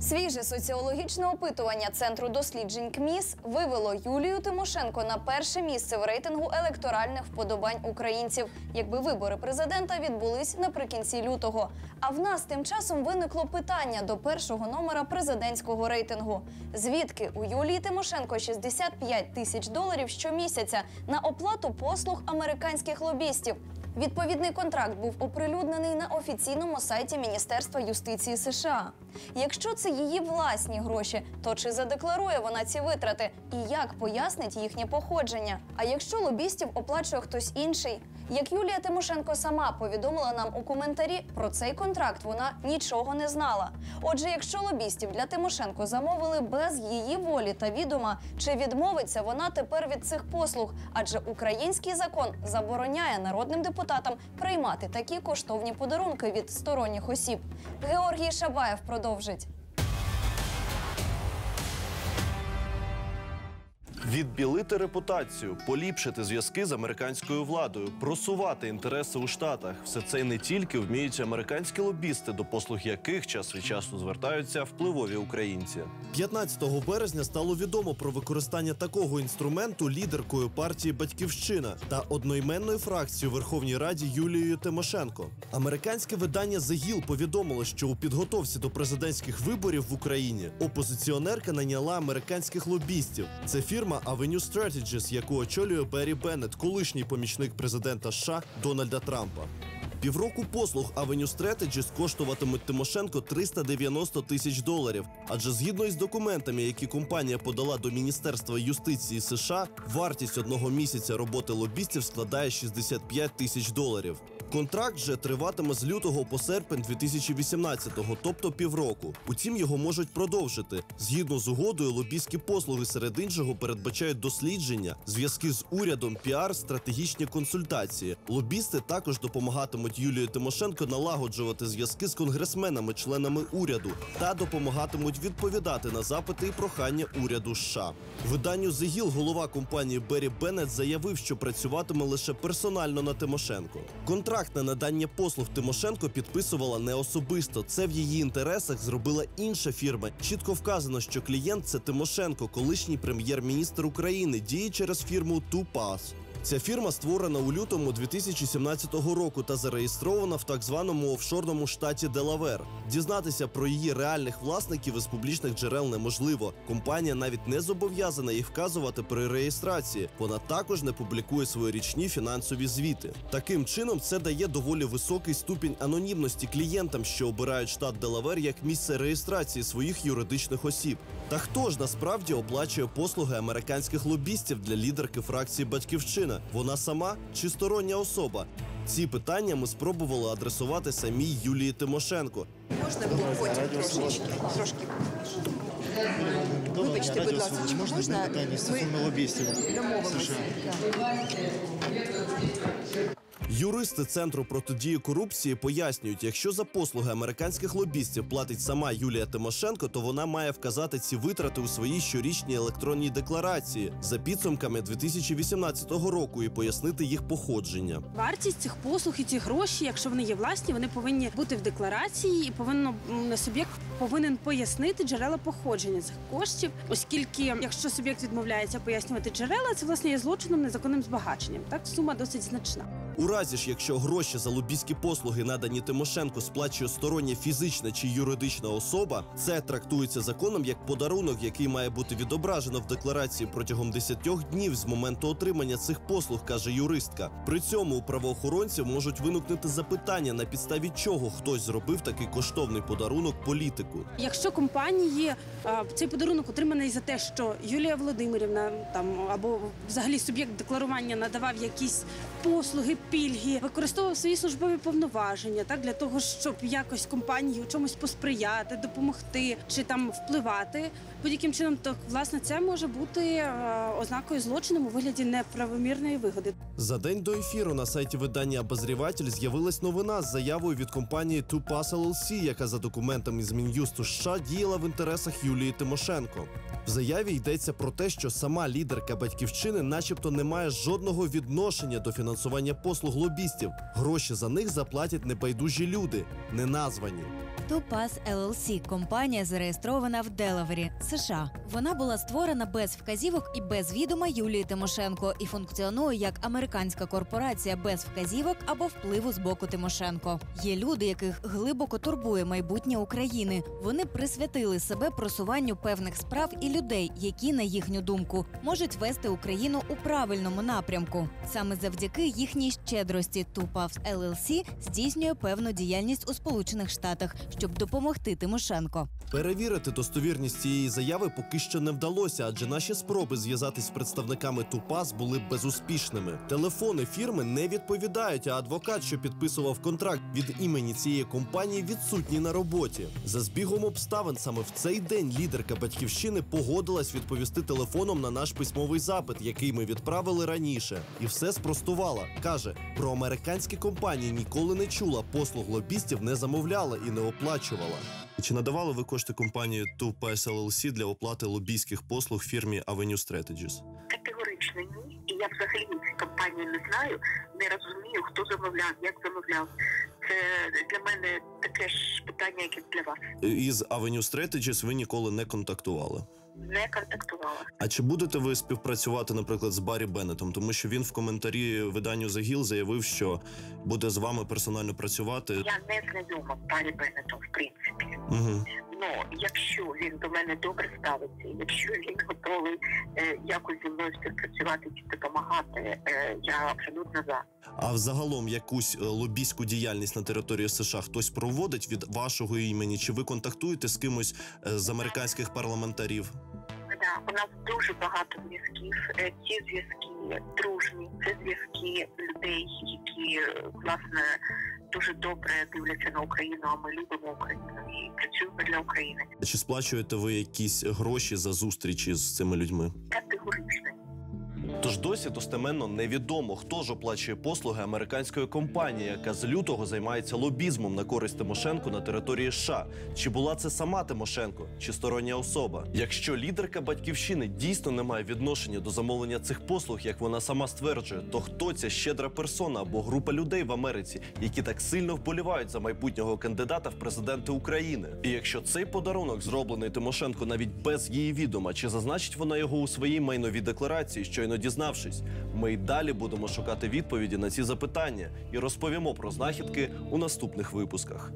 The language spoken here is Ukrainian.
Свіже соціологічне опитування центру досліджень КМІС вивело Юлію Тимошенко на перше місце в рейтингу електоральних вподобань українців, якби вибори президента відбулись наприкінці лютого. А в нас тим часом виникло питання до першого номера президентського рейтингу: звідки у Юлії Тимошенко 65 тисяч доларів щомісяця на оплату послуг американських лобістів? Відповідний контракт був оприлюднений на офіційному сайті Міністерства юстиції США. Якщо це її власні гроші, то чи задекларує вона ці витрати і як пояснить їхнє походження? А якщо лобістів оплачує хтось інший? Як Юлія Тимошенко сама повідомила нам у коментарі, про цей контракт вона нічого не знала. Отже, якщо лобістів для Тимошенко замовили без її волі та відома, чи відмовиться вона тепер від цих послуг? Адже український закон забороняє народним депутатам приймати такі коштовні подарунки від сторонніх осіб. Георгій Шабаєв продовжить. Відбілити репутацію, поліпшити зв'язки з американською владою, просувати інтереси у штатах все це не тільки вміють американські лобісти, до послуг яких час від часу звертаються впливові українці. 15 березня стало відомо про використання такого інструменту лідеркою партії Батьківщина та одноіменної фракції у Верховній Раді Юлією Тимошенко. Американське видання The Hill повідомило, що у підготовці до президентських виборів в Україні опозиціонерка наняла американських лобістів. Це фірма Avenue Strategies, яку очолює Беррі Беннет, колишній помічник президента США Дональда Трампа. Півроку послуг Avenue Strategies коштуватимуть Тимошенко 390 тисяч доларів. Адже згідно із документами, які компанія подала до Міністерства юстиції США, вартість одного місяця роботи лобістів складає 65 тисяч доларів. Контракт же триватиме з лютого по серпень 2018-го, тобто півроку. Утім, його можуть продовжити. Згідно з угодою, лобістські послуги серед іншого передбачають дослідження, зв'язки з урядом, піар, стратегічні консультації. Лобісти також допомагатимуть Юлії Тимошенко налагоджувати зв'язки з конгресменами, членами уряду та допомагатимуть відповідати на запити і прохання уряду США. Виданню The Hill голова компанії Беррі Беннет заявив, що працюватиме лише персонально на Тимошенко. Контракт на надання послуг Тимошенко підписувала не особисто. Це в її інтересах зробила інша фірма. Чітко вказано, що клієнт це Тимошенко, колишній прем'єр-міністр України, діє через фірму Тупас. Ця фірма створена у лютому 2017 року та зареєстрована в так званому офшорному штаті Делавер. Дізнатися про її реальних власників із публічних джерел неможливо. Компанія навіть не зобов'язана їх вказувати при реєстрації. Вона також не публікує свої річні фінансові звіти. Таким чином, це дає доволі високий ступінь анонімності клієнтам, що обирають штат Делавер як місце реєстрації своїх юридичних осіб. Та хто ж насправді оплачує послуги американських лобістів для лідерки фракції Батьківщина? Вона сама чи стороння особа? Ці питання ми спробували адресувати самій Юлії Тимошенко. Можна було потім трошечки, трошки. Вибачте, будь ласка, можна можна питання ми стосовно лобістів домовимося? Юристи центру протидії корупції пояснюють, якщо за послуги американських лобістів платить сама Юлія Тимошенко, то вона має вказати ці витрати у своїй щорічній електронній декларації за підсумками 2018 року і пояснити їх походження. Вартість цих послуг і ці гроші, якщо вони є власні, вони повинні бути в декларації і повинно суб'єкт повинен пояснити джерела походження цих коштів, оскільки якщо суб'єкт відмовляється пояснювати джерела, це власне є злочином незаконним збагаченням. Так сума досить значна. У разі ж, якщо гроші за лобістські послуги надані Тимошенко сплачує стороння фізична чи юридична особа, це трактується законом як подарунок, який має бути відображено в декларації протягом 10 днів з моменту отримання цих послуг, каже юристка. При цьому у правоохоронців можуть виникнути запитання, на підставі чого хтось зробив такий коштовний подарунок політику. Якщо компанії а, цей подарунок отриманий за те, що Юлія Володимирівна там або взагалі суб'єкт декларування надавав якісь послуги, пільги, використовував свої службові повноваження, так для того, щоб якось компанії у чомусь посприяти, допомогти чи там впливати будь-яким чином, то власне це може бути е, ознакою злочину у вигляді неправомірної вигоди. За день до ефіру на сайті видання «Обозріватель» з'явилась новина з заявою від компанії Tupass LLC, яка за документами з Мін'юсту США діяла в інтересах Юлії Тимошенко. В заяві йдеться про те, що сама лідерка батьківщини, начебто, не має жодного відношення до фінансування послуг лобістів. Гроші за них заплатять небайдужі люди, неназвані. Topaz LLC – компанія зареєстрована в Делавері, США. Вона була створена без вказівок і без відома Юлії Тимошенко і функціонує як американська корпорація без вказівок або впливу з боку Тимошенко. Є люди, яких глибоко турбує майбутнє України. Вони присвятили себе просуванню певних справ і людей, які, на їхню думку, можуть вести Україну у правильному напрямку. Саме завдяки їхній щедрості Tupavs LLC здійснює певну діяльність у Сполучених Штатах, щоб допомогти Тимошенко. Перевірити достовірність цієї заяви поки що не вдалося, адже наші спроби зв'язатись з представниками Тупас були безуспішними. Телефони фірми не відповідають, а адвокат, що підписував контракт від імені цієї компанії, відсутній на роботі. За збігом обставин саме в цей день лідерка батьківщини погодилась відповісти телефоном на наш письмовий запит, який ми відправили раніше, і все спростувала. каже про американські компанії ніколи не чула, послуг лобістів не замовляла і не оплачувала. Чи надавали ви кошти компанії Tupass LLC для оплати лобійських послуг фірмі Avenue Strategies? Категорично ні. І я взагалі ці компанії не знаю, не розумію, хто замовляв, як замовляв. Це для мене таке ж питання, як і для вас. Із Avenue Strategies ви ніколи не контактували. Не контактувала. А чи будете ви співпрацювати, наприклад, з Баррі Беннетом? Тому що він в коментарі виданню Загіл заявив, що буде з вами персонально працювати. Я не знайома з Барі Беннетом, в принципі. Угу. Ну, якщо він до мене добре ставиться, якщо він готовий е, якось зі мною співпрацювати чи допомагати, е, я абсолютно за. А взагалом якусь е, лобійську діяльність на території США хтось проводить від вашого імені? Чи ви контактуєте з кимось з американських парламентарів? Да, у нас дуже багато зв'язків. Ці зв'язки дружні, це зв'язки людей, які власне дуже добре дивляться на Україну. А ми любимо Україну і працюємо для України. Чи сплачуєте ви якісь гроші за зустрічі з цими людьми? Категорично. Тож досі достеменно невідомо, хто ж оплачує послуги американської компанії, яка з лютого займається лобізмом на користь Тимошенко на території США. Чи була це сама Тимошенко, чи стороння особа? Якщо лідерка батьківщини дійсно не має відношення до замовлення цих послуг, як вона сама стверджує, то хто ця щедра персона або група людей в Америці, які так сильно вболівають за майбутнього кандидата в президенти України? І якщо цей подарунок зроблений Тимошенко навіть без її відома, чи зазначить вона його у своїй майновій декларації, щойно дізнавшись, ми й далі будемо шукати відповіді на ці запитання і розповімо про знахідки у наступних випусках.